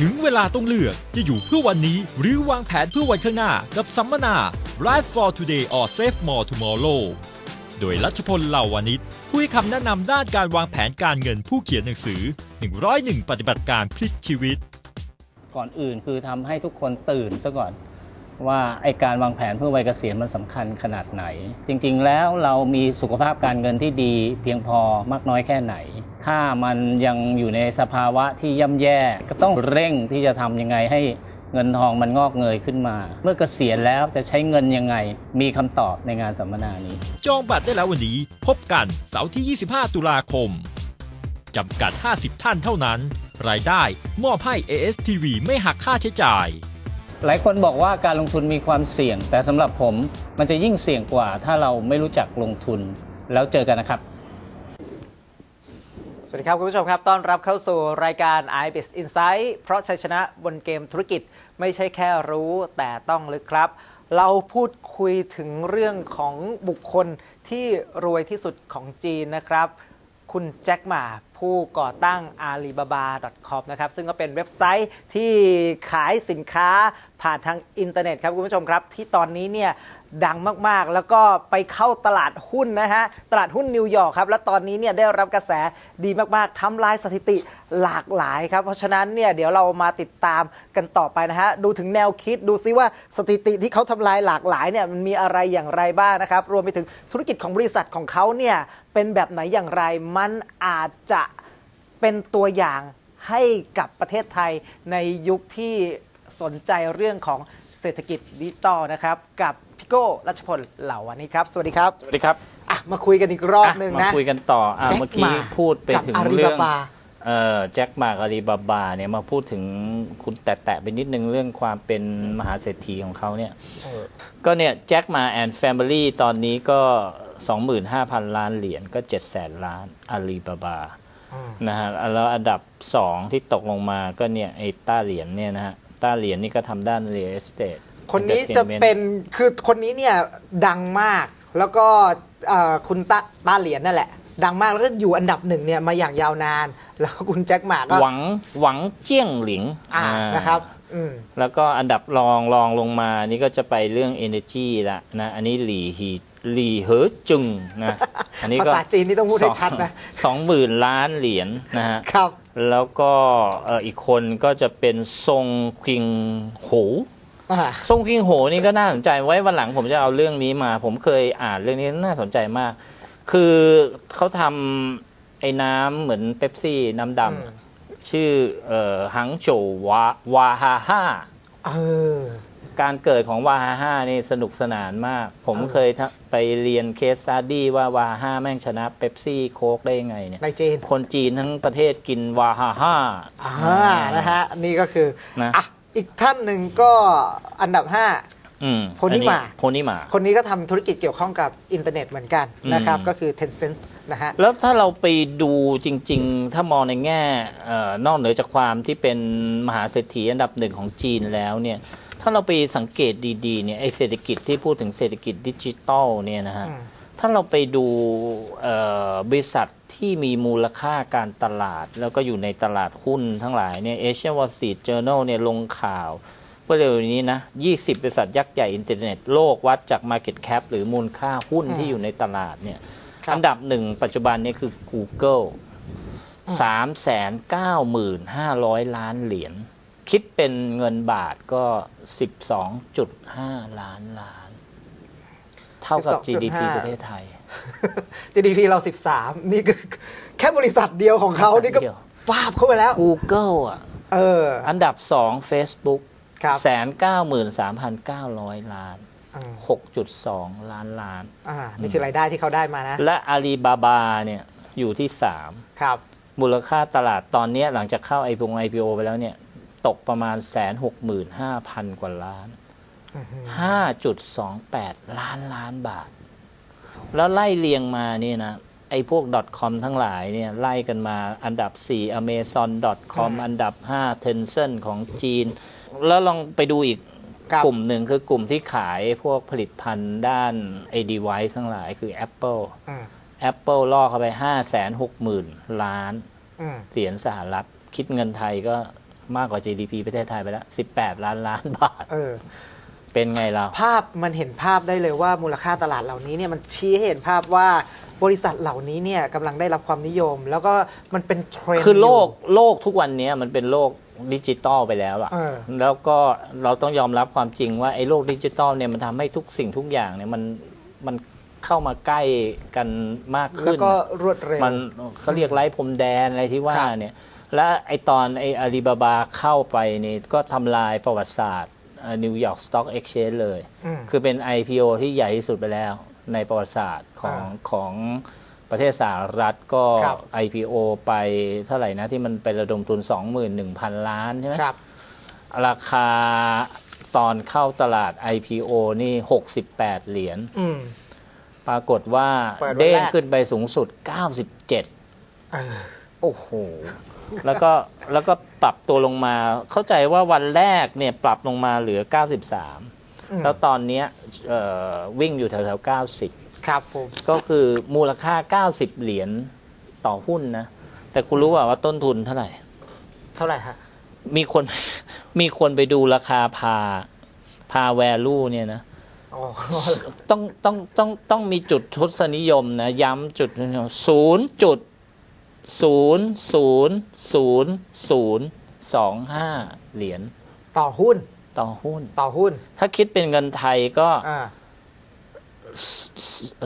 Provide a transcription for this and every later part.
ถึงเวลาต้องเลือกจะอยู่เพื่อวันนี้ หรือวางแผนเพื่อวันข้างหน้ากับสัมมนา Life for Today or Save More Tomorrow โดยรัชพลเหล่าวานิชผู้ให้คำแนะนำด้านการวางแผนการเงินผู้เขียนหนังสือ 101 ปฏิบัติการพลิกชีวิต ก่อนอื่นคือทำให้ทุกคนตื่นซะก่อน ว่าไอการวางแผนเพื่อวัยเกษียณมันสำคัญขนาดไหน จริงๆแล้วเรามีสุขภาพการเงินที่ดี เพียงพอมากน้อยแค่ไหน ถ้ามันยังอยู่ในสภาวะที่ย่ำแย่ก็ต้องเร่งที่จะทำยังไงให้เงินทองมันงอกเงยขึ้นมา เมื่อเกษียณแล้วจะใช้เงินยังไง มีคำตอบในงานสัมมนานี้ จองบัตรได้แล้ววันนี้ พบกันเสาร์ที่ 25 ตุลาคมจำกัด 50 ท่านเท่านั้น รายได้มอบให้ ASTV ไม่หักค่าใช้จ่าย หลายคนบอกว่าการลงทุนมีความเสี่ยง แต่สำหรับผมมันจะยิ่งเสี่ยงกว่า ถ้าเราไม่รู้จักลงทุนแล้วเจอกันนะครับ สวัสดีครับคุณผู้ชมครับ ต้อนรับเข้าสู่รายการ i b i s Insight เพราะชัยชนะบนเกมธุรกิจไม่ใช่แค่รู้แต่ต้องลึกครับ เราพูดคุยถึงเรื่องของบุคคลที่รวยที่สุดของจีนนะครับ คุณแจ็คหมา ผู้ก่อตั้ง alibaba.com นะครับ ซึ่งก็เป็นเว็บไซต์ที่ขายสินค้าผ่านทางอินเทอร์เน็ตครับคุณผู้ชมครับ ที่ตอนนี้เนี่ย ดังมากๆ แล้วก็ไปเข้าตลาดหุ้นนะฮะ ตลาดหุ้นนิวยอร์กครับ แล้วตอนนี้เนี่ยได้รับกระแสดีมากๆ ทำลายสถิติหลากหลายครับ เพราะฉะนั้นเนี่ยเดี๋ยวเรามาติดตามกันต่อไปนะฮะ ดูถึงแนวคิดดูซิว่าสถิติที่เขาทำลายหลากหลายเนี่ยมันมีอะไรอย่างไรบ้างนะครับ รวมไปถึงธุรกิจของบริษัทของเขาเนี่ยเป็นแบบไหนอย่างไร มันอาจจะเป็นตัวอย่างให้กับประเทศไทยในยุคที่สนใจเรื่องของเศรษฐกิจดิจิตอลนะครับกับ โก้รัชพลเหล่าวันนี้ครับ สวัสดีครับ สวัสดีครับอะมาคุยกันอีกรอบหนึ่งมานะคุยกันต่ออะแจ็คเมื่อกี้หม่าพูดไปกับถึงอาลีเรื่องบาบา เอ่อแจ็คหมากอาลีบาบาเนี่ยมาพูดถึงคุณแตะๆไปนิดนึงเรื่องความเป็นมหาเศรษฐีของเขาเนี่ย ก็เนี่ยแจ็คมาแอนด์แฟมิลี่ตอนนี้ก็ 25,000 ล้านเหรียญก็7แสนล้านอาลีบาบาอืมนะฮะแล้วอันดับ 2 ที่ตกลงมาก็เนี่ยไอ้ต้าเหรียญเนี่ยนะฮะต้าเหรียญนี่ก็ทำด้าน real estate คนนี้จะ entertainment เป็นคือคนนี้เนี่ยดังมากแล้วก็เอ่อคุณตาตาเหรียญนั่นแหละ ดังมากแล้วก็อยู่อันดับหนึ่งเนี่ยมาอย่างยาวนาน แล้วก็คุณแจ็คหมาก็หวังหวังเจี้ยงหลิงอ่าอ่านะครับอืมแล้วก็อันดับรองรองลงมานี่ก็จะไปเรื่อง Energy ละนะอันนี้หลี่ฮีหลี่เหอจุงนะอันนี้ก็ภาษาจีนนี่ต้องพูดให้ชัดนะสองหมื่นล้านเหรียญนะฮะครับแล้วก็เอ่ออีกคนก็จะเป็นทรงคิงโหอ่า ทรงคิงโหนี่ก็น่าสนใจไว้วันหลังผมจะเอาเรื่องนี้มา ผมเคยอ่านเรื่องนี้น่าสนใจมาก คือเขาทำไอ้น้ำเหมือนเป๊ปซี่น้ำดอืมำชื่อเอ่อหังโจววาวาฮาฮ่าเออการเกิดของวาฮาฮ่านี่สนุกสนานมาก ผมเออเคยทะไปเรียนเคสซาดี้ว่าวาฮาฮ่าแม่งชนะเป๊ปซี่โค้กได้ยังไงเนี่ยในจีนคนจีนทั้งประเทศกินวาฮาฮ่าอ่านะฮะ นี่ก็คือนะ อะอีกท่านหนึ่งก็อันดับอืมโพนิมาโพนิมา5คนนี้ก็ทำธุรกิจเกี่ยวข้องกับอินเทอร์เน็ตเหมือนกันนะครับอืมก็คือ Tencent นะฮะ แล้วถ้าเราไปดูจริง ๆ ถ้ามองในแง่เอ่อนอกเหนือจากความที่เป็นมหาเศรษฐีอันดับหนึ่งของจีนแล้วเนี่ย ถ้าเราไปสังเกตดีๆเนี่ยไอเศรษฐกิจที่พูดถึงเศรษฐกิจดิจิตอลเนี่ยนะฮะอืม ถ้าเราไปดูเอ่อบริษัทที่มีมูลค่าการตลาด แล้วก็อยู่ในตลาดหุ้นทั้งหลายเนี่ยเอเชีย Wall Street Journal เนี่ยลงข่าวเมื่อเร็วนี้นะ 20 บริษัทยักษ์ใหญ่อินเทอร์เน็ตโลกวัดจาก Market Cap หรือมูลค่าหุ้นอืมที่อยู่ในตลาดเนี่ยครับอันดับหนึ่งปัจจุบันนี้คือ Google 395,500 ล้านเหรียญ คิดเป็นเงินบาทก็ 12.5 ล้านล้าน เท่ากับ12.5 GDP ประเทศไทย GDP เรา 13 นี่คือแค่บริษัทเดียวของเขาบริษัทนี่ก็เดียวฟาบเข้าไปแล้ว Google อะเอออันดับ 2 Facebook ครับแสนเก้าหมื่นสามพันเก้าร้อยล้านอืม6.2ล้านล้าน อ่า นี่คือรายได้ที่เขาได้มานะ และอาลีบาบาเนี่ยอยู่ที่3ครับ มูลค่าตลาดตอนเนี้ยหลังจากเข้าไอพง IPO ไปแล้วเนี่ย ตกประมาณแสนหกหมื่นห้าพันกว่าล้าน 5.28 ล้านล้านบาท แล้วไล่เรียงมาเนี่ยนะ ไอ้พวก .com ทั้งหลายเนี่ย ไล่กันมาอันดับ 4 amazon.com อืมอันดับ 5 Tencent ของจีน แล้วลองไปดูอีกครับกลุ่มหนึ่งคือกลุ่มที่ขายพวกผลิตภัณฑ์ด้านไอ้ device ทั้งหลายคือ Apple อืม Apple ล่อเข้าไป5 6 0 0 0 0 ล้านอืมเหรียญสหรัฐ คิดเงินไทยก็มากกว่า GDP ประเทศไทยไปแล้ว 18 ล้านล้านบาท เออเป็นไงเรา ภาพมันเห็นภาพได้เลยว่ามูลค่าตลาดเหล่านี้เนี่ยมันชี้ให้เห็นภาพว่าบริษัทเหล่านี้เนี่ยกำลังได้รับความนิยม แล้วก็มันเป็นเทรนด์คือโลกยู่โลกทุกวันนี้มันเป็นโลกดิจิตอลไปแล้วอะเออ แล้วก็เราต้องยอมรับความจริงว่าไอ้โลกดิจิตอลเนี่ยมันทำให้ทุกสิ่งทุกอย่างเนี่ยมันมันเข้ามาใกล้กันมากแล้วขึ้นก็อะรวดเร็ว มันเขาเรียกไร้พรมแดนอะไรที่ว่าครับ เนี่ย และไอตอนไออาลีบาบาเข้าไปนี่ก็ทำลายประวัติศาสตร์ นิวยอร์กสต็อกเอ็กชแนนเลยอืมคือเป็น IPO ที่ใหญ่ที่สุดไปแล้วในประวัติศาสตร์ของอ่าของประเทศสหรัฐก็ครับ IPO ไปเท่าไหร่นะ ที่มันไประดมทุน 21,000 ล้านใช่ไหมครับราคาตอนเข้าตลาด IPO นี่ 68 เหรียญอืมปรากฏว่าเปิดวันแรกเด้งขึ้นไปสูงสุด 97เออโอ้โห แล้วก็แล้วก็ปรับตัวลงมา เข้าใจว่าวันแรกเนี่ยปรับลงมาเหลือ 93อืมแล้วตอนเนี้ยเอ่อวิ่งอยู่แถวๆ 90 ครับผมก็คือมูลค่า 90 เหรียญต่อหุ้นนะ แต่คุณรู้ว่าว่าต้นทุนเท่าไหร่ เท่าไหร่ฮะ มีคนมีคนไปดูราคาพาพาแวลูเนี่ยนะอ๋อต้องต้องต้องต้องมีจุดทศนิยมนะ ย้ำจุดศูนย์จุด ศูนย์ศูนย์ศูนย์ศูนย์สองห้าเหรียญต่อหุ้นต่อหุ้น ต่อหุ้นถ้าคิดเป็นเงินไทยก็อ่า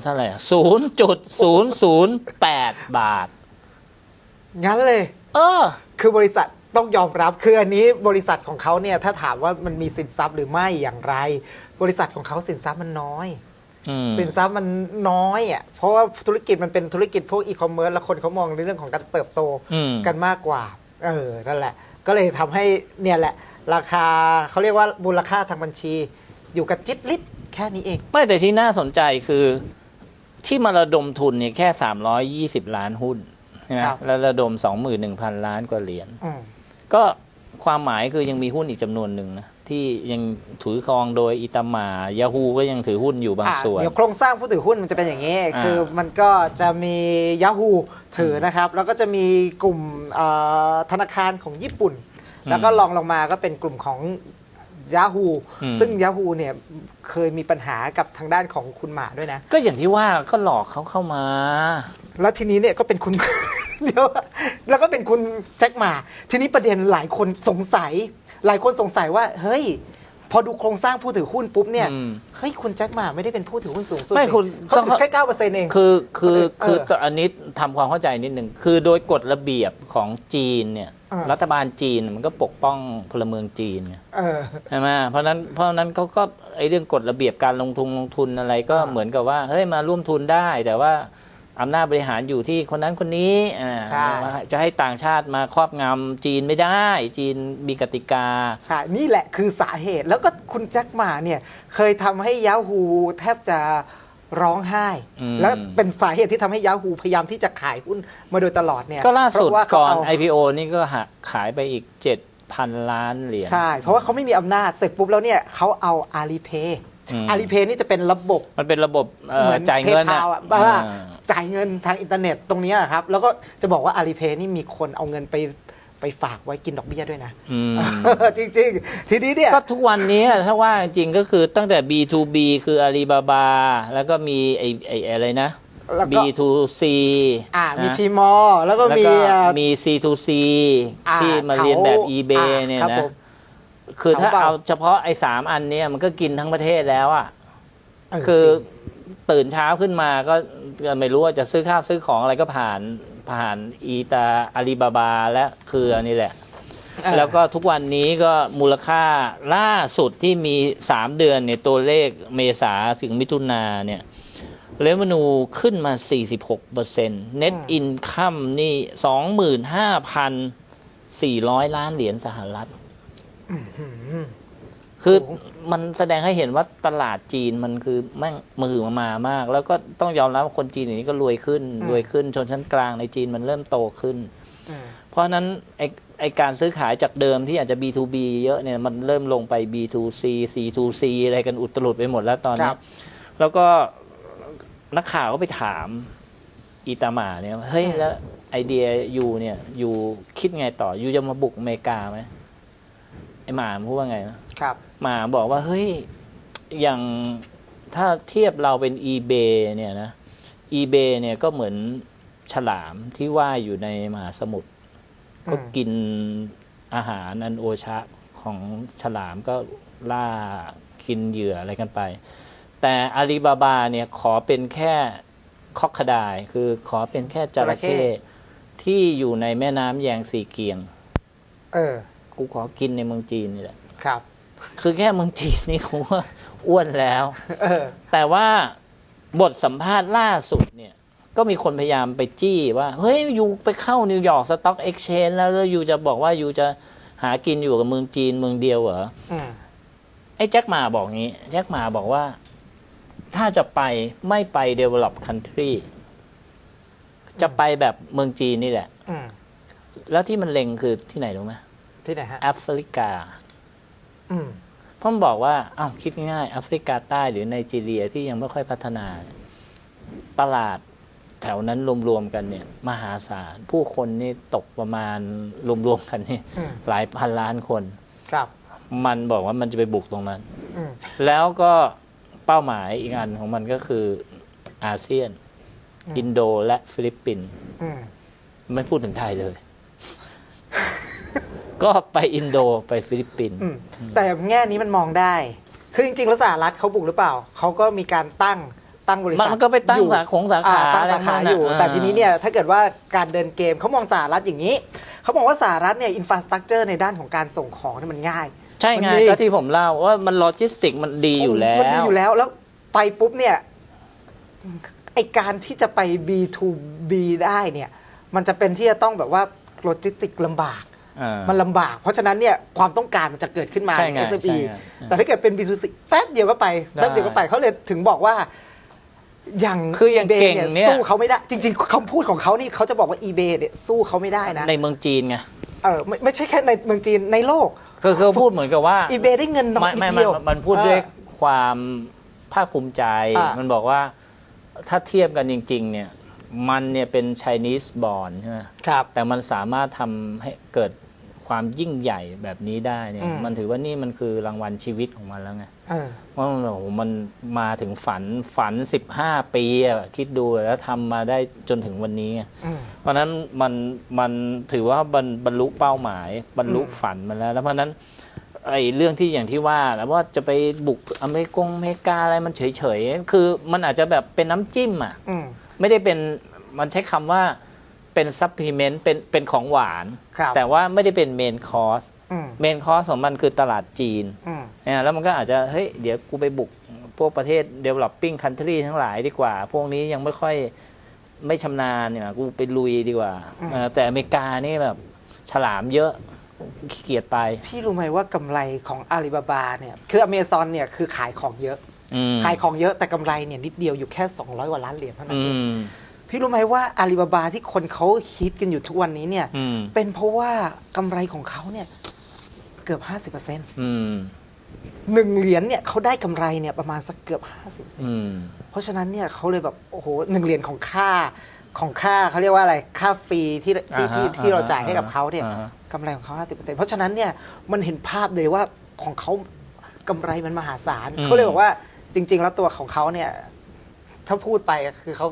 เท่าไหร่ศูนย์จุดศูนย์ศูนย์แปดบาท งั้นเลย เออ คือบริษัทต้องยอมรับคืออันนี้บริษัทของเขาเนี่ยถ้าถามว่ามันมีสินทรัพย์หรือไม่อย่างไร บริษัทของเขาสินทรัพย์มันน้อยอืม สินทรัพย์มันน้อยอะเพราะว่าธุรกิจมันเป็นธุรกิจพวกอีคอมเมิร์ซแล้วคนเขามองในเรื่องของการเติบโตอืมกันมากกว่า เออนั่นแหละ ก็เลยทำให้เนี่ยแหละ ราคาเขาเรียกว่ามูลค่าทางบัญชี อยู่กับจิตลิตแค่นี้เอง ไม่แต่ที่น่าสนใจคือที่มาระดมทุนเนี่ยแค่320ล้านหุ้นใช่ไหมครับแล้วระดม21,000ล้านกว่าเหรียญอืมก็ความหมายคือยังมีหุ้นอีกจำนวนหนึ่งนะ ที่ยังถือครองโดยอิตามายาฮูก็ยังถือหุ้นอยู่บางอะส่วน เดี๋ยวโครงสร้างผู้ถือหุ้นมันจะเป็นอย่างนี้อ่าคือมันก็จะมี Yahoo ถือนะครับ แล้วก็จะมีกลุ่มเอ่อธนาคารของญี่ปุ่น แล้วก็ลองลงมาก็เป็นกลุ่มของ Yahoo อืมซึ่ง Yahoo เนี่ยเคยมีปัญหากับทางด้านของคุณหมาด้วยนะ ก็อย่างที่ว่าก็หลอกเขาเข้ามา แล้วทีนี้เนี่ยก็เป็นคุณเดี๋ยวแล้วก็เป็นคุณแจ็คหมา ทีนี้ประเด็นหลายคนสงสัย หลายคนสงสัยว่า เฮ้ย พอดูโครงสร้างผู้ถือหุ้นปุ๊บเนี่ย อืมเฮ้ย คุณแจ็คหมาไม่ได้เป็นผู้ถือหุ้นสูงสุดไม่สิคุณเขาต้องถือแค่เก้าเปอร์เซ็นต์เอง คือคือเออคืออันนี้ทำความเข้าใจนิดหนึ่งคือโดยกฎระเบียบของจีนเนี่ยอ่ารัฐบาลจีนมันก็ปกป้องพลเมืองจีนไงเออ ใช่ไหมเพราะฉะนั้นเพราะฉะนั้นเขาก็ไอเรื่องกฎระเบียบการลงทุนลงทุนอะไรก็อ่า เหมือนกับว่าเฮ้ยมาร่วมทุนได้ แต่ว่า อำนาจบริหารอยู่ที่คนนั้นคนนี้อ่าใช่จะให้ต่างชาติมาครอบงำจีนไม่ได้ จีนมีกติกาใช่นี่แหละคือสาเหตุแล้วก็คุณแจ็คหมาเนี่ย เคยทำให้ Yahoo แทบจะร้องไห้อืมแล้วเป็นสาเหตุที่ทำให้ Yahoo พยายามที่จะขายหุ้นมาโดยตลอดเนี่ยก็ล่าสุดเพระว่าเขาก่อนเอา IPO นี่ก็หักขายไปอีก7,000ล้านเหรียญใช่ เพราะว่าเขาไม่มีอำนาจเสร็จปุ๊บแล้วเนี่ยเขาเอา Alipay อืม Alipay นี่จะเป็นระบบมันเป็นระบบเอ่อเหมือนจ่ายเงิน PayPal อะอะว่าอ่าจ่ายเงินทางอินเทอร์เน็ตตรงเนี้ยครับ แล้วก็จะบอกว่า Alipay นี่มีคนเอาเงินไปไปฝากไว้กินดอกเบี้ยด้วยนะอืมจริง ๆ ทีนี้เนี่ยก็ทุกวันนี้ถ้าว่าจริงๆก็คือตั้งแต่ B2B คืออาลีบาบาแล้วก็มีไอ้ไอ้อะไรนะแล้วก็ B2C อ่ามีนะทีมอแล้วก็แล้วมีก็อ่ามี C2C อ่าที่มาเรียนแบบ eBay อ่าเนี่ยครับนะผม คือถ้าเขาเบาเอาเฉพาะไอ้สามอันเนี้ยมันก็กินทั้งประเทศแล้วอะเออคือจริงตื่นเช้าขึ้นมาก็ก็ไม่รู้ว่าจะซื้อข้าวซื้อของอะไรก็ผ่านผ่านอีตาอาลีบาบาและเครือนี่แหละเออแล้วก็ทุกวันนี้ก็มูลค่าล่าสุดที่มี3เดือนเนี่ยตัวเลขเมษาถึงมิถุนาเนี่ยเรวนูขึ้นมา 46% Net Income นี่ 25,400 ล้านเหรียญสหรัฐ คือสูงมันแสดงให้เห็นว่าตลาดจีนมันคือแม่งมือมามามาก แล้วก็ต้องยอมรับว่าคนจีนอย่างนี้ก็รวยขึ้น รวยขึ้นชนชั้นกลางในจีนมันเริ่มโตขึ้นอืมเพราะฉะนั้นไอไอการซื้อขายจากเดิมที่อาจจะ B2B เยอะเนี่ยมันเริ่มลงไป B2C C2C อะไรกันอุตรุดไปหมดแล้วตอนคนี้รับแล้วก็นักข่าวก็ไปถามอีตาหมาเนี่ยว่าเฮ้ยแล้วไอเดียยูเนี่ยยูคิดไงต่อยูจะมาบุกอเมริกาไหมอ้ หมาพูดว่าไงนะครับ หมาบอกว่าเฮ้ยอย่างถ้าเทียบเราเป็น eBay เนี่ยนะ eBay เนี่ยก็เหมือนฉลามที่ว่ายอยู่ในมหาสมุทรก็กินอาหารอันโอชะของฉลามก็ล่ากินเหยื่ออะไรกันไป แต่อาลีบาบาเนี่ยขอเป็นแค่คอกคดายคือขอเป็นแค่จระจระเข้เข้ที่อยู่ในแม่น้ำแยงสีเกียง เออ กูขอกินในเมืองจีนนี่แหละครับ คือแค่เมืองจีนนี่กูว่าอ้วนแล้วเออแต่ว่าบทสัมภาษณ์ล่าสุดเนี่ย ก็มีคนพยายามไปจี้ว่า เฮ้ยยูไปเข้านิวยอร์กสต็อกเอ็กชแนนแล้วแล้วยูจะบอกว่ายูจะหากินอยู่กับเมืองจีนเมืองเดียวเหรออืมไอ้แจ็คหมาบอกงี้ แจ็คหมาบอกว่า ถ้าจะไปไม่ไป develop country จะไปแบบเมืองจีนนี่แหละอืมแล้วที่มันเล็งคือที่ไหนรู้ไหม ที่ไหนฮะแอฟริกาอืมเพราะมันบอกว่าอ้าวคิดง่ายๆแอฟริกาใต้หรือไนจีเรียที่ยังไม่ค่อยพัฒนาเนี่ยตลาดแถวนั้นรวมๆกันเนี่ย มหาศาล ผู้คนนี่ตกประมาณรวมๆกันนี่อืมหลายพันล้านคน ครับ มันบอกว่ามันจะไปบุกตรงนั้นอืมแล้วก็เป้าหมายอีกอันของมันก็คืออาเซียน อินโดและฟิลิปปินส์อืมไม่พูดถึงไทยเลย ก็ไปอินโดไปฟิลิปปินส์อืมแต่แง่นี้มันมองได้ คือจริงๆแล้วสหรัฐเขาบุกหรือเปล่า เขาก็มีการตั้งตั้งบริษัทมันก็ไปตั้งอยู่สาของสาอ่ขาตั้งสาขาะไรอยู่ะแต่ทีนี้เนี่ยถ้าเกิดว่าการเดินเกมเขามองสหรัฐอย่างนี้ เขาบอกว่าสหรัฐเนี่ยอินฟราสตรักเจอร์ในด้านของการส่งของเนี่ยมันง่าย ใช่ไงมันมีก็ที่ผมเล่าว่ามันโลจิสติกมันดีอยู่แล้มันดีวอยู่แล้วแล้วไปปุ๊บเนี่ยไอการที่จะไป B2B ได้เนี่ย มันจะเป็นที่จะต้องแบบว่าโลจิสติกลำบากอ่า มันลำบาก เพราะฉะนั้นเนี่ยความต้องการมันจะเกิดขึ้นมาใช่ในไง SME ใช่ไงแต่ถ้าเกิดเป็น B2C แป๊บเดียวก็ไปได้แป๊บเดียวก็ไปเขาเลยถึงบอกว่าอย่างคืออย่าง eBay เก่งเนี่ยสู้เขาไม่ได้ จริง ๆคำพูดของเขานี่เขาจะบอกว่า eBay เนี่ยสู้เขาไม่ได้นะ ในเมืองจีนไงเออไม่ไม่ใช่แค่ในเมืองจีนในโลกคือคือพูดเหมือนกับว่า eBay ได้เงินน้อยไม่นิดไม่เดียวมันมันพูดด้วยความภาคภูมิใจอ่ามัมันบอกว่าถ้าเทียบกันจริง ๆ เนี่ย มันเนี่ยเป็น Chinese born ใช่ไหมครับ แต่มันสามารถทำให้เกิดความยิ่งใหญ่แบบนี้ได้เนี่ย อืม มันถือว่านี่มันคือรางวัลชีวิตของมันแล้วไง เออ ว่ามันโอ้โหมันมาถึงฝันฝัน 15 ปีอะคิดดูแล้วทำมาได้จนถึงวันนี้อะอืม เพราะฉะนั้นมันมันถือว่าบรรบรรลุเป้าหมาย บรรลุอืมฝันมาแล้ว แล้วเพราะฉะนั้นไอ้เรื่องที่อย่างที่ว่าแล้วว่าจะไปบุกอเมริกงอเมริกาอะไรมันเฉยๆคือมันอาจจะแบบเป็นน้ำจิ้มอะ อืม ไม่ได้เป็นมันใช้คำว่าเป็นซัพพลีเมนต์เป็นเป็นของหวาน ครับแต่ว่าไม่ได้เป็นเมนคอร์สอืม เมนคอร์สของมันคือตลาดจีน อืมเนี่ยแล้วมันก็อาจจะ เฮ้ย เดี๋ยวกูไปบุกพวกประเทศ developing country ทั้งหลายดีกว่า พวกนี้ยังไม่ค่อยไม่ชำนาญเนี่ยกูไปลุยดีกว่าอืม เออแต่อเมริกานี่แบบ ฉลามเยอะขี้เกียจไป พี่รู้ไหมว่ากำไรของอาลีบาบาเนี่ย คืออเมซอนเนี่ยคือขายของเยอะอืม ขายของเยอะแต่กำไรเนี่ยนิดเดียวอยู่แค่ 200กว่าล้านเหรียญเท่านั้นอืเองมพี่รู้ไหมว่าอาลีบาบาที่คนเขาฮิตกันอยู่ทุกวันนี้เนี่ยอืมเป็นเพราะว่ากำไรของเขาเนี่ยเกือบ50%อืมหนึ่งเหรียญเนี่ยเขาได้กำไรเนี่ยประมาณสักเกือบ50%อืมเพราะฉะนั้นเนี่ยเขาเลยแบบโอ้โหหนึ่งเหรียญของค่าของค่าเขาเรียกว่าอะไรค่าฟรีที่ที่ที่อ่าฮะที่เราอ่าฮะจ่ายให้กับเขาเนี่ยอ่าฮะกำไรของเขา50%เพราะฉะนั้นเนี่ยมันเห็นภาพเลยว่าของเขากำไรมันมหาศาลเขาเลยบอกว่า จริง ๆ แล้วตัวของเขาเนี่ย ถ้าพูดไปก็คือเขา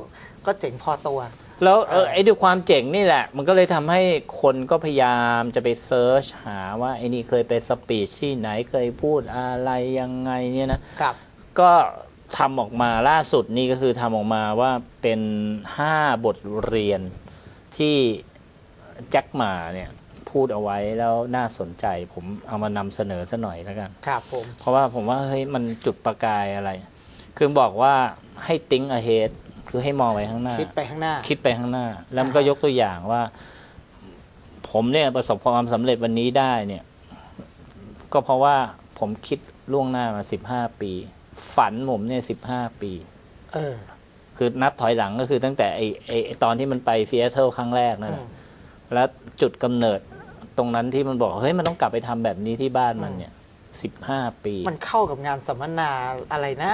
ก็เจ๋งพอตัว แล้วเออไอ้ด้วยความเจ๋งนี่แหละ มันก็เลยทำให้คนก็พยายามจะไปเซิร์ชหาว่าไอ้นี่เคยไปสปีชที่ไหนเคยพูดอะไรยังไงเนี่ยนะ ครับ ก็ทำออกมาล่าสุดนี่ก็คือทำออกมาว่าเป็น 5 บทเรียนที่แจ็คหมาเนี่ย พูดเอาไว้แล้วน่าสนใจ ผมเอามานำเสนอซะหน่อยแล้วกัน ครับผม เพราะว่าผมว่าเฮ้ยมันจุดประกายอะไร คือบอกว่าให้ think ahead คือให้มองไปข้างหน้า คิดไปข้างหน้า คิดไปข้างหน้า แล้วมันก็อ่าฮะยกตัวอย่างว่า ผมเนี่ยประสบความสำเร็จวันนี้ได้เนี่ย ก็เพราะว่าผมคิดล่วงหน้ามาสิบห้าปี ฝันผมเนี่ยสิบห้าปี เออ คือนับถอยหลังก็คือตั้งแต่ไอไอไอ้ตอนที่มันไปซีแอตเทิลครั้งแรกนั่นแหละอืมแล้วจุดกำเนิด ตรงนั้นที่มันบอกเฮ้ยมันต้องกลับไปทำแบบนี้ที่บ้านมันเนี่ยสิบห้าปี มันเข้ากับงานสัมมนาอะไรนะ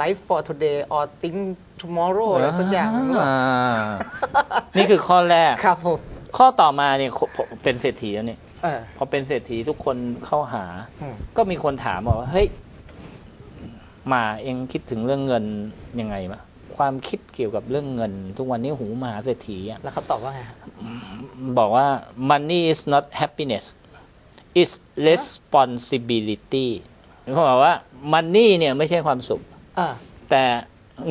Life for today or think tomorrow อะไรสักอย่างหนึงหรือเปล่าอ่านี่คือข้อแรกครับผมข้อต่อมาเนี่ยผมเป็นเศรษฐีแล้วเนี่ยเออพอเป็นเศรษฐีทุกคนเข้าหาอืมก็มีคนถามบอกว่า เฮ้ยหมาเองคิดถึงเรื่องเงินยังไงมะ ความคิดเกี่ยวกับเรื่องเงิน ทุกวันนี้หูมหาเศรษฐีอะแล้วเขาตอบว่าไงฮะบอกว่า money is not happiness it's responsibility เขาบอกว่า money เนี่ยไม่ใช่ความสุขอ่า แต่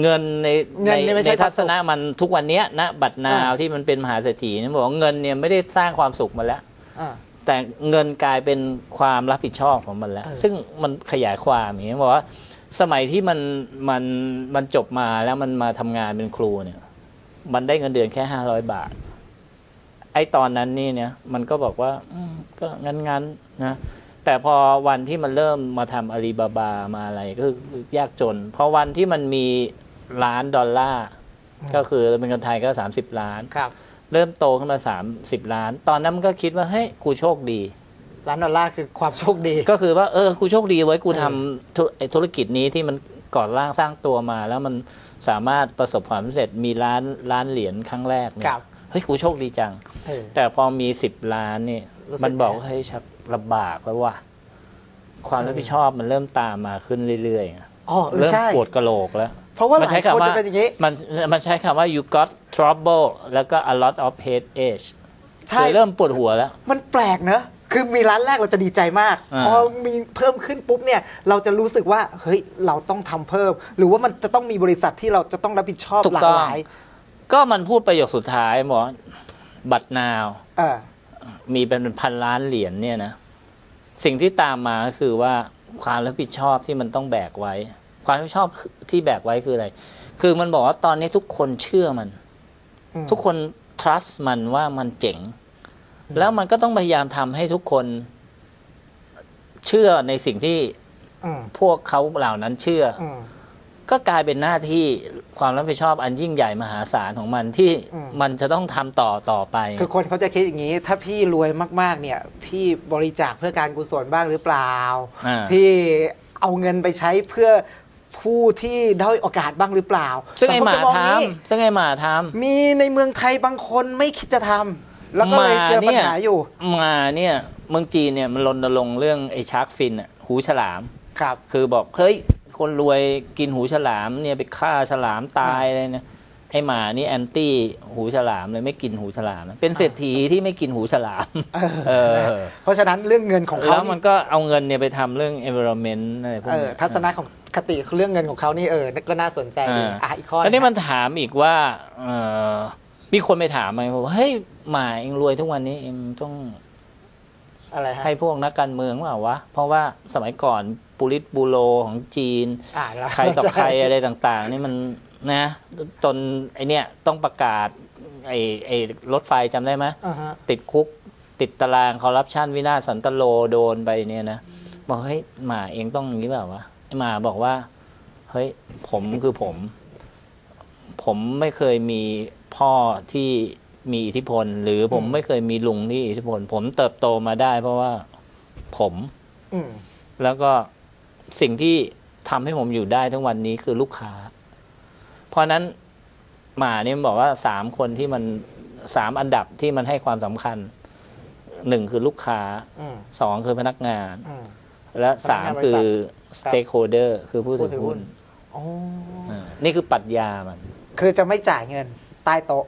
เงินในเงินเนี่ยไม่ใช่ในทัศนะความสุขมันทุกวันเนี้ยนะบัตรนาวอ่า ที่มันเป็นมหาเศรษฐีเนี่ยบอกว่าเงินเนี่ยไม่ได้สร้างความสุขมาแล้ว อ่า แต่เงินกลายเป็นความรับผิดชอบของมันแล้ว เออ ซึ่งมันขยายความอย่างนี้ยบอกว่า สมัยที่มันมันมันจบมาแล้วมันมาทำงานเป็นครูเนี่ย มันได้เงินเดือนแค่ห้าร้อยบาท ไอ้ตอนนั้นนี่เนี่ย มันก็บอกว่าอืมก็งั้นงั้นๆนะแต่พอวันที่มันเริ่มมาทำอาลีบาบามาอะไรก็คือยากจน พอวันที่มันมีล้านดอลลาร์ก็คือเป็นเงินไทยก็สามสิบล้านครับ เริ่มโตขึ้นมาสามสิบล้าน ตอนนั้นมันก็คิดว่าเฮ้ยกูโชคดี ล้านดอลลาร์คือความโชคดี ก็คือว่าเออกูโชคดีไว้กูเออทำธุไอ้ธุรกิจนี้ที่มันก่อร่างสร้างตัวมา แล้วมันสามารถประสบความสำเร็จมีล้านล้านเหรียญครั้งแรกเนี่ครัยบเฮ้ยกูโชคดีจัง เออ แต่พอมีสิบล้านนี่รู้สึกมันบอกไง ว่าเฮ้ยชักลำบากแล้วว่ะความเออรับผิดชอบมันเริ่มตามมาขึ้นเรื่อยๆอะอ๋อเออเริ่มใช่ ปวดกระโหลกแล้ว เพราะว่าหมันลาใช้ยคนคำว่าจะเป็นอย่างนี้ มันมันใช้คำว่า you got trouble แล้วก็ a lot of headache ใช่ คือเริ่มปวดหัวแล้ว มันแปลกเนอะ คือมีร้านแรกเราจะดีใจมากอ่าพอมีเพิ่มขึ้นปุ๊บเนี่ยเราจะรู้สึกว่าเฮ้ยเราต้องทำเพิ่ม หรือว่ามันจะต้องมีบริษัทที่เราจะต้องรับผิดชอบหลากหลาย ก็มันพูดประโยคสุดท้ายบอกว่าบัตรนาวเออมีเป็นพันล้านเหรียญเนี่ยนะสิ่งที่ตามมาก็คือว่าความรับผิดชอบที่มันต้องแบกไว้ ความรับผิดชอบที่แบกไว้คืออะไร คือมันบอกว่าตอนนี้ทุกคนเชื่อมันอืมทุกคน trust มันว่ามันเจ๋ง แล้วมันก็ต้องพยายามทำให้ทุกคนเชื่อในสิ่งที่อืมพวกเขาเหล่านั้นเชื่อออืมก็กลายเป็นหน้าที่ความรับผิดชอบอันยิ่งใหญ่มหาศาลของมันที่อืมมันจะต้องทำต่อต่อไป คือคนเขาจะคิดอย่างนี้ ถ้าพี่รวยมาก ๆ เนี่ย พี่บริจาคเพื่อการกุศลบ้างหรือเปล่าอ่าพี่เอาเงินไปใช้เพื่อผู้ที่ด้อยโอกาสบ้างหรือเปล่า ซึ่งไอ้สัหคมาจะมองทนี้ำซึ่งไอ้หมาทมีในเมืองไทยบางคนไม่คิดจะทำ แล้วก็เลยเจอปัญหาอยู่ำหมาเนี่ยเมืองจีนเนี่ยมันรณรงค์เรื่องไอ้ชาร์กฟินอะหูฉลามครับ คือบอกเฮ้ยคนรวยกินหูฉลามเนี่ยไปฆ่าฉลามตายเลยเนี่ยไอ้หมานี่แอนตี้หูฉลามเลยไม่กินหูฉลามนะเป็นเศรษฐีที่ไม่กินหูฉลามเออเพราะฉะนั้นเรื่องเงินของเขาแล้วมันนี่ก็เอาเงินเนี่ยไปทำเรื่อง environment อะไรพวกเออนี้ทัศนะของคติเรื่องเงินของเขานี่เออก็น่าสนใจดีอ่าอะอีกข้อแล้วนี่ะมันถามอีกว่าเออ มีคนไปถามมันบอกว่าเฮ้ยหมาเองรวยทุกวันนี้เองต้องอะไรฮะให้พวกนักการเมืองเปล่าวะ เพราะว่าสมัยก่อนปุริตบูโรของจีน อ่าแล้วใครต่อใครอะไรต่างๆ นี่มันนะจนไอเนี่ยต้องประกาศ ไอไอรถไฟจำได้ไหมอ่าฮะ ติดคุก ติดตารางคอร์รัปชันวินาศสันตโลโดนไปเนี่ยนะ บอกเฮ้ยหมาเองต้องอย่างนี้เปล่าวะไอหมาบอกว่า เฮ้ย ผมคือผม ผมไม่เคยมี พ่อที่มีอิทธิพล หรือผมไม่เคยมีลุงที่อิทธิพล ผมเติบโตมาได้ เพราะว่าผมอืมแล้วก็สิ่งที่ทำให้ผมอยู่ได้ทั้งวันนี้คือลูกค้า เพราะฉะนั้นหมาเนี่ยมันบอกว่าสามคนที่มันสามอันดับที่มันให้ความสำคัญหนึ่งคือลูกค้าอืมสองคือพนักงานอืมและสามพนักงานบริษัทคือ stakeholder คือผู้ถือผู้ถือหุ้หุ้นนโอ้อ่านี่คือปรัชญามัน คือจะไม่จ่ายเงิน ใต้โต๊ะ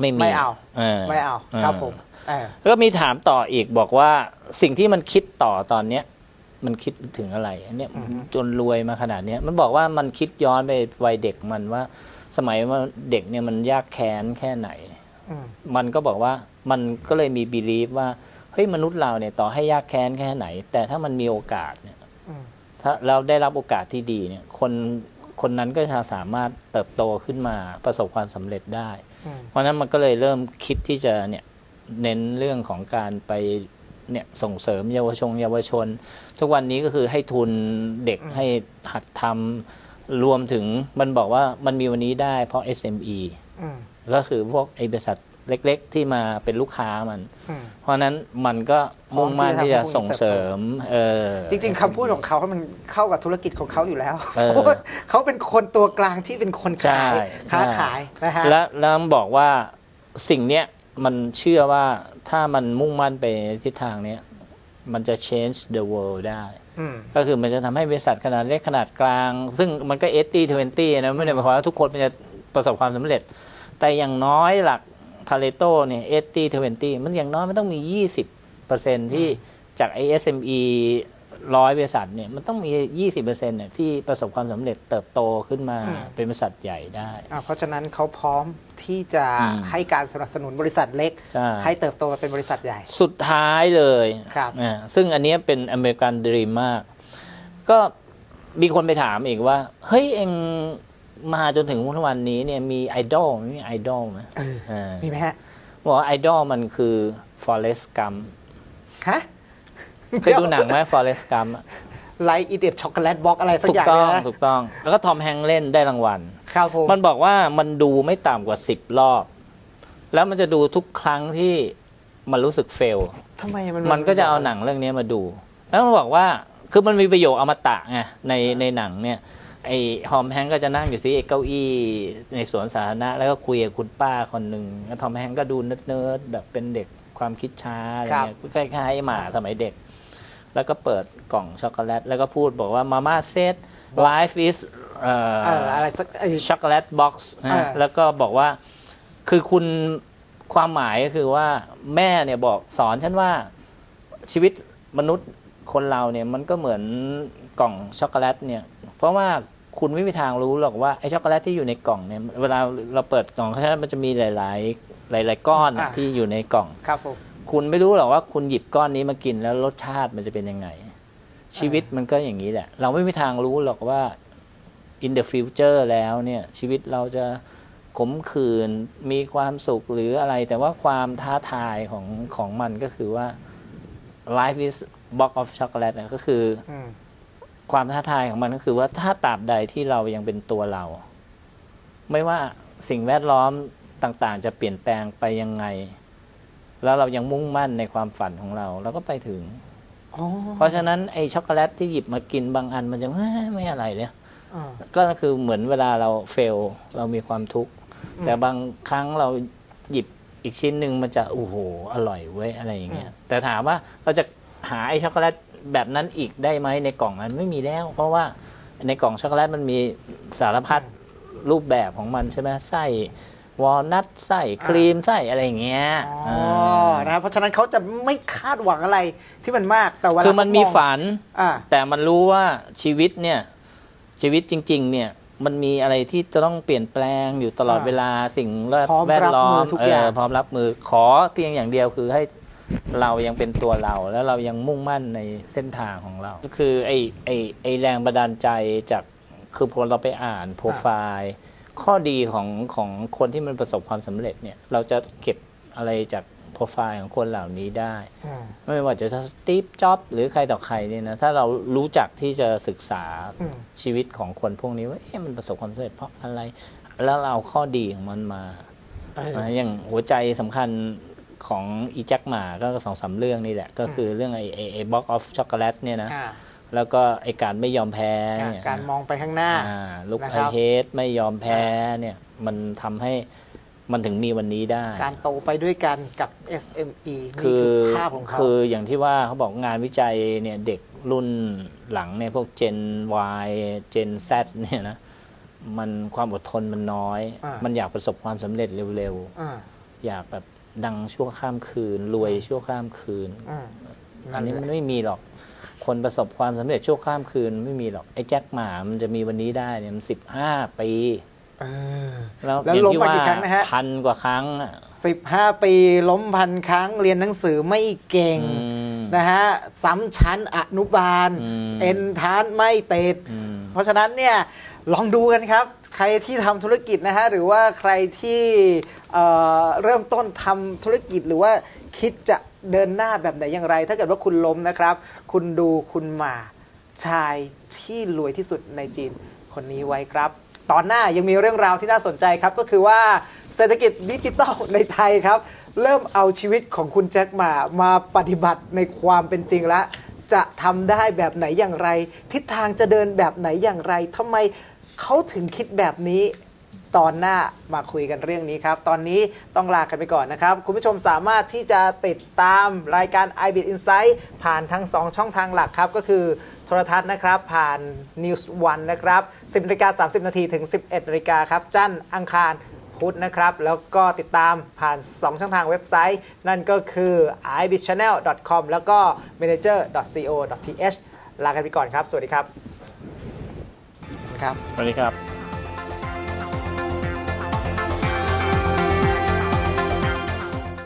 ไม่มีไม่เอาอไม่เอาครับผมเออแล้วก็มีถามต่ออีกบอกว่าสิ่งที่มันคิดต่อตอนเนี้ยมันคิดถึงอะไรอันเนี่ยจนรวยมาขนาดเนี้ย มันบอกว่ามันคิดย้อนไปวัยเด็กมันว่า สมัยว่าเด็กเนี่ยมันยากแค้นแค่ไหนอืมมันก็บอกว่ามันก็เลยมีบีลีฟว่าเฮ้ยมนุษย์เราเนี่ยต่อให้ยากแค้นแค่ไหน แต่ถ้ามันมีโอกาสเนี่ยอืมถ้าเราได้รับโอกาสที่ดีเนี่ย คน คนนั้นก็จะสามารถเติบโตขึ้นมาประสบความสำเร็จได้อืมเพราะฉะนั้นมันก็เลยเริ่มคิดที่จะเนี่ยเน้นเรื่องของการไปเนี่ยส่งเสริมเยาวชนเยาวชน ทุกวันนี้ก็คือให้ทุนเด็กให้หัดทำรวมถึงมันบอกว่ามันมีวันนี้ได้เพราะ SME อืมก็คือพวกไอ้บริษัท เล็กๆ ที่มาเป็นลูกค้ามันอืมเพราะฉะนั้นมันก็มุ่งมั่นที่จะส่งเสริมเออจริง ๆคำพูดของเขามันเข้ากับธุรกิจของเขาอยู่แล้วเออเพราะว่าเขาเป็นคนตัวกลางที่เป็นคนขายใช่ค้าใช่ขายนะฮะและแล้วบอกว่าสิ่งเนี้ยมันเชื่อว่าถ้ามันมุ่งมั่นไปในทิศทางเนี้ยมันจะ change the world ได้อืมก็คือมันจะทำให้บริษัทขนาดเล็กขนาดกลาง ซึ่งมันก็ 80 20 นะ ไม่ได้หมายความว่าทุกคนมันจะประสบความสำเร็จ แต่อย่างน้อยหลัก พาเลโตเนี่ย80 20มันอย่างน้อยมันต้องมี20%ที่จาก ASME ร้อยบริษัทเนี่ยมันต้องมี 20%เนี่ยที่ประสบความสำเร็จเติบโตขึ้นมาอืมเป็นบริษัทใหญ่ได้ อ่าเพราะฉะนั้นเขาพร้อมที่จะอืมให้การสนับสนุนบริษัทเล็กใช่ให้เติบโตมาเป็นบริษัทใหญ่ สุดท้ายเลยครับ อ่าซึ่งอันเนี้ยเป็นอเมริกันดรีมมาก ก็มีคนไปถามอีกว่า เฮ้ย เอง มาจนถึงวันนี้เนี่ยมีไอดอลไหมมีไอดอลไหมเอออ่ามีไหมฮะบอกว่าไอดอลมันคือ Forrest Gump ฮะเคยดูหนังไหม Forrest Gump อะไลท์อีเดช็อกโกแลตบ็อกอะไรสักถูอกย่างต้เลอยงนะถูกต้อง แล้วก็ทอมแฮงค์เล่นได้รางวัลครับผมมันบอกว่ามันดูไม่ต่ำกว่าสิบรอบ แล้วมันจะดูทุกครั้งที่มันรู้สึกเฟลทำไมมันมันก็จะเอาหนังเรื่องนี้มาดู แล้วมันบอกว่าคือมันมีประโยคอมตะไงในในหนังเนี่ย ไอ้ฮอมแฮงก์ก็จะนั่งอยู่ที่เก้าอี้ในสวนสาธารณะ แล้วก็คุยกับคุณป้าคนหนึ่งแล้วทอมแฮงก์ก็ดูเนิร์ดๆแบบเป็นเด็กความคิดช้าอะไรเงี้ยคล้ายๆไอ้หมาสมัยเด็ก แล้วก็เปิดกล่องช็อกโกแลต แล้วก็พูดบอกว่ามาม่าเซต life is เอ่เออออะไรสักไอ้ช็อกโกแลตบ็อกซ์เอนะอแล้วก็บอกว่าคือคุณความหมายก็คือว่าแม่เนี่ยบอกสอนฉันว่าชีวิตมนุษย์คนเราเนี่ยมันก็เหมือนกล่องช็อกโกแลตเนี่ย เพราะว่าคุณไม่มีทางรู้หรอกว่าไอ้ช็อกโกแลตที่อยู่ในกล่องเนี่ยเวลาเราเปิดกล่องช็อกโกแลตมันจะมีหลาย ๆ หลาย ๆ ก้อนอะที่อยู่ในกล่อง ครับผม คุณไม่รู้หรอกว่าคุณหยิบก้อนนี้มากินแล้วรสชาติมันจะเป็นยังไง ชีวิตมันก็อย่างนี้แหละ เราไม่มีทางรู้หรอกว่า in the future แล้วเนี่ย ชีวิตเราจะขมขื่นมีความสุขหรืออะไร แต่ว่าความท้าทายของของมันก็คือว่า life is box of chocolate นะก็คือ อืม ความท้าทายของมันก็คือว่าถ้าตราบใดที่เรายังเป็นตัวเรา ไม่ว่าสิ่งแวดล้อมต่างๆ จะเปลี่ยนแปลงไปยังไง แล้วเรายังมุ่งมั่นในความฝันของเราเราก็ไปถึงอ๋อเพราะฉะนั้นไอ้ช็อกโกแลตที่หยิบมากินบางอันมันจะเอ้ยไม่อะไรเนี่ยอ่าก็คือเหมือนเวลาเราเฟล เรามีความทุกข์อืมแต่บางครั้งเราหยิบอีกชิ้นหนึ่งมันจะโอ้โหอร่อยเว้ยอะไรอย่างเงี้ยแต่ถามว่าเราจะหาไอ้ช็อกโกแลต แบบนั้นอีกได้ไหมในกล่องนั้นไม่มีแล้ว เพราะว่าในกล่องช็อกโกแลตมันมีสารพัดรูปแบบของมันใช่ไหมไส้วอลนัทไส้ครีมไส้อะไรอย่างเงี้ยอ๋อานะครับเพราะฉะนั้นเขาจะไม่คาดหวังอะไรที่มันมากแต่เวลาคือมันมีเขางฝันอ่าแต่มันรู้ว่าชีวิตเนี่ยชีวิตจริง ๆ เนี่ยมันมีอะไรที่จะต้องเปลี่ยนแปลงอยู่ตลอดอ่าเวลาสิ่งพร้อมแวดล้อรับมืมอทุกอย่างพร้อมรับมือขอเพียงอย่างเดียวคือให้ เรายังเป็นตัวเราแล้วเรายังมุ่งมั่นในเส้นทางของเราคือไอ้ไอ้ไอ้แรงบันดาลใจจากคือพอเราไปอ่านโปรไฟล์ข้อดีของของคนที่มันประสบความสำเร็จเนี่ย เราจะเก็บอะไรจากโปรไฟล์ของคนเหล่านี้ได้อืมไม่ว่าจะสตีฟจ็อบหรือใครต่อใครเนี่ยนะถ้าเรารู้จักที่จะศึกษาอืมชีวิตของคนพวกนี้ว่าเอ๊ะมันประสบความสำเร็จเพราะอะไร แล้วเราเอาข้อดีของมันมาเออนะอย่างหัวใจสำคัญ ของอีแจ็คหมาก็สองสามเรื่องนี่แหละ ก็คือเรื่องไอ้ไอ้ไอ้บ็อกออฟช็อกโกแลตเนี่ยนะอ่าแล้วก็ไอ้การไม่ยอมแพ้อ่าเนี่ยการมองไปข้างหน้าลุกนะไอครับเฮดไม่ยอมแพ้เนี่ยมันทำให้มันถึงมีวันนี้ได้ การโตไปด้วยกันกับ SME นี่คืคืออภาพของเขาคืออย่างที่ว่าเขาบอกงานวิจัยเนี่ยเด็กรุ่นหลังเนี่ยพวก Gen Y Gen Z เนี่ยนะมันความอดทนมันน้อยอ่ามัมันอยากประสบความสำเร็จเร็วอ่าๆอยากแบบ ดังชั่วข้ามคืน รวยชั่วข้ามคืน อืมอันนี้แหมันละไม่มีหรอก คนประสบความสำเร็จชั่วข้ามคืนไม่มีหรอกไอ้แจ็คหมามันจะมีวันนี้ได้เนี่ยมันสิบห้าปีเออ แล้วแล้วอย่างล้มที่ไปว่ากี่ครั้งนะฮะ พันกว่าครั้งอะสิบห้าปีล้มพันครั้งเรียนหนังสือไม่เก่ง อืม นะฮะซ้ำชั้นอนุบาล อืม เอ็นทานไม่ติด อืม เพราะฉะนั้นเนี่ยลองดูกันครับ ใครที่ทำธุรกิจนะฮะหรือว่าใครที่เเริ่มต้นทำธุรกิจหรือว่าคิดจะเดินหน้าแบบไหนอย่างไร ถ้าเกิดว่าคุณล้มนะครับ คุณดูคุณหมาชายที่รวยที่สุดในจีนคนนี้ไว้ครับ ตอนหน้ายังมีเรื่องราวที่น่าสนใจครับ ก็คือว่าเศรษฐกิจดิจิตอลในไทยครับ เริ่มเอาชีวิตของคุณแจ็คหมามาปฏิบัติในความเป็นจริงแล้วจะทำได้แบบไหนอย่างไร ทิศทางจะเดินแบบไหนอย่างไรทำไม เขาถึงคิดแบบนี้ตอนหน้ามาคุยกันเรื่องนี้ครับ ตอนนี้ต้องลากันไปก่อนนะครับ คุณผู้ชมสามารถที่จะติดตามรายการ i b i t Insight ผ่านทั้ง 2 ช่องทางหลักครับ ก็คือโทรทัศน์นะครับ ผ่าน News One นะครับ 10นาฬิกา30 นาทีถึง 11นาฬิกาครับ จันทร์อังคารพุธนะครับ แล้วก็ติดตามผ่าน 2 ช่องทางเว็บไซต์ นั่นก็คือ ibitchannel.com แล้วก็ manager.co.th ลากันไปก่อนครับ สวัสดีครับ ครับ สวัสดีครับ